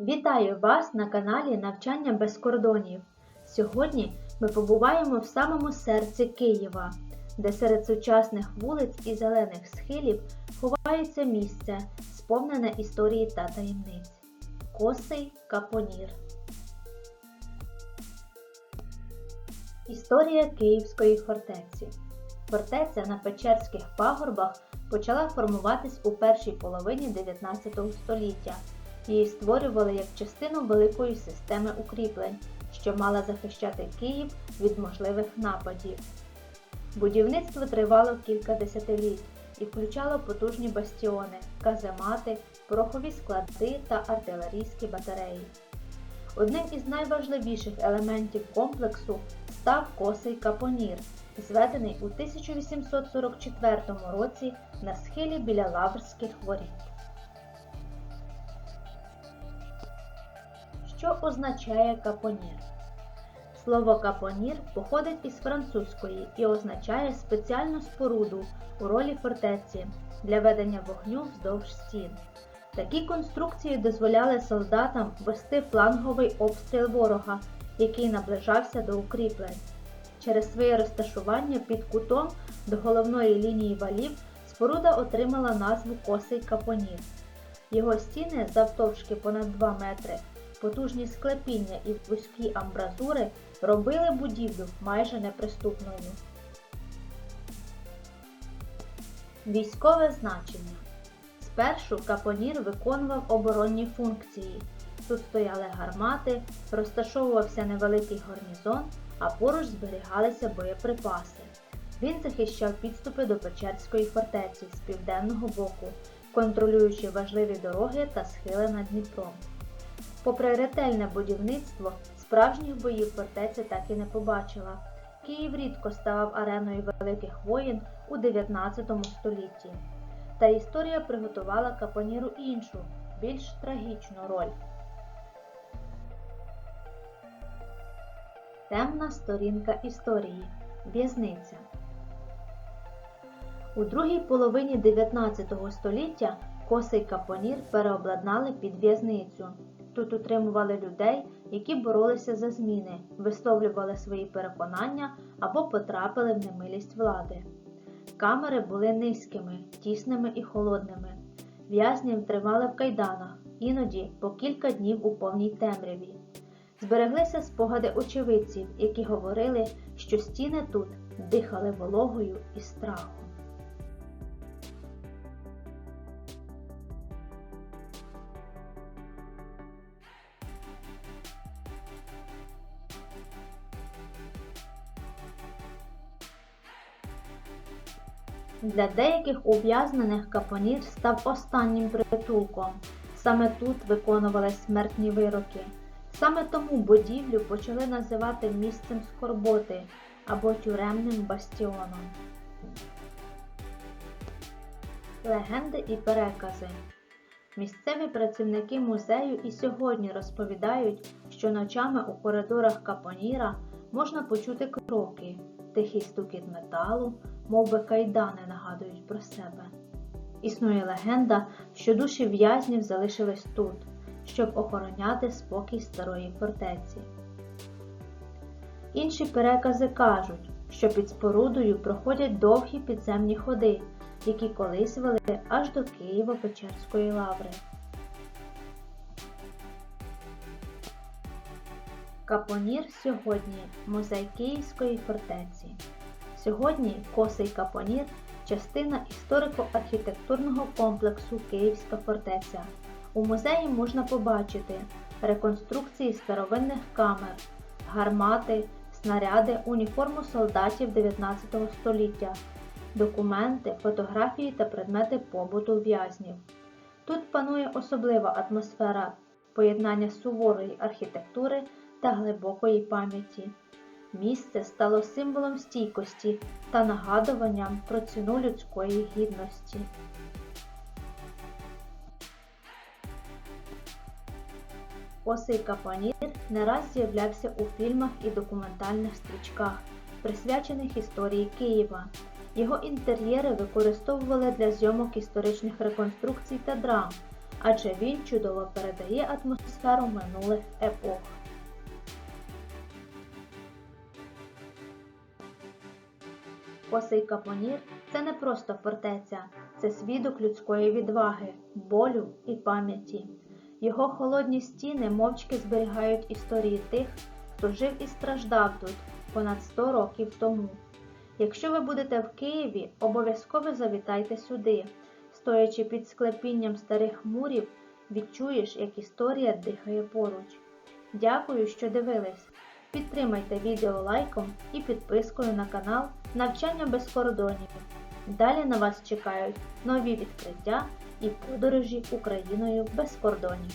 Вітаю вас на каналі Навчання без кордонів. Сьогодні ми побуваємо в самому серці Києва, де серед сучасних вулиць і зелених схилів ховається місце, сповнене історії та таємниць. Косий Капонір. Історія Київської фортеці. Фортеця на Печерських пагорбах почала формуватись у першій половині 19 століття. Її створювали як частину великої системи укріплень, що мала захищати Київ від можливих нападів. Будівництво тривало кілька десятиліть і включало потужні бастіони, каземати, порохові склади та артилерійські батареї. Одним із найважливіших елементів комплексу став косий капонір, зведений у 1844 році на схилі біля Лаврських воріт. Що означає капонір? Слово капонір походить із французької і означає спеціальну споруду у ролі фортеці для ведення вогню вздовж стін. Такі конструкції дозволяли солдатам вести фланговий обстріл ворога, який наближався до укріплень. Через своє розташування під кутом до головної лінії валів споруда отримала назву Косий Капонір. Його стіни завтовшки понад 2 метри, потужні склепіння і вузькі амбразури робили будівлю майже неприступною. Військове значення Спершу капонір виконував оборонні функції. Тут стояли гармати, розташовувався невеликий гарнізон, а поруч зберігалися боєприпаси. Він захищав підступи до Печерської фортеці з південного боку, контролюючи важливі дороги та схили над Дніпром. Попри ретельне будівництво, справжніх боїв фортеця так і не побачила. Київ рідко ставав ареною великих воєн у 19 столітті. Та історія приготувала капоніру іншу, більш трагічну роль. Темна сторінка історії. В'язниця. У другій половині 19 століття косий капонір переобладнали під в'язницю. Тут утримували людей, які боролися за зміни, висловлювали свої переконання або потрапили в немилість влади. Камери були низькими, тісними і холодними. В'язнів тримали в кайданах, іноді по кілька днів у повній темряві. Збереглися спогади очевидців, які говорили, що стіни тут дихали вологою і страхом. Для деяких ув'язнених капонір став останнім притулком. Саме тут виконувались смертні вироки. Саме тому будівлю почали називати місцем скорботи або тюремним бастіоном. Легенди і перекази. Місцеві працівники музею і сьогодні розповідають, що ночами у коридорах Капоніра можна почути кроки, тихий стукіт металу, мов би кайдани нагадують про себе. Існує легенда, що душі в'язнів залишились тут, щоб охороняти спокій старої фортеці. Інші перекази кажуть, що під спорудою проходять довгі підземні ходи, які колись вели аж до Києво-Печерської лаври. Капонір сьогодні музей Київської фортеці. Сьогодні Косий Капонір частина історико-архітектурного комплексу Київська фортеця. У музеї можна побачити реконструкції старовинних камер, гармати, снаряди, уніформу солдатів 19 століття, документи, фотографії та предмети побуту в'язнів. Тут панує особлива атмосфера поєднання суворої архітектури та глибокої пам'яті. Місце стало символом стійкості та нагадуванням про ціну людської гідності. Косий капонір не раз з'являвся у фільмах і документальних стрічках, присвячених історії Києва. Його інтер'єри використовували для зйомок історичних реконструкцій та драм, адже він чудово передає атмосферу минулих епох. Косий Капонір це не просто фортеця, це свідок людської відваги, болю і пам'яті. Його холодні стіни мовчки зберігають історії тих, хто жив і страждав тут понад 100 років тому. Якщо ви будете в Києві, обов'язково завітайте сюди. Стоячи під склепінням старих мурів, відчуєш, як історія дихає поруч. Дякую, що дивились. Підтримайте відео лайком і підпискою на канал Навчання без кордонів. Далі на вас чекають нові відкриття і подорожі Україною без кордонів.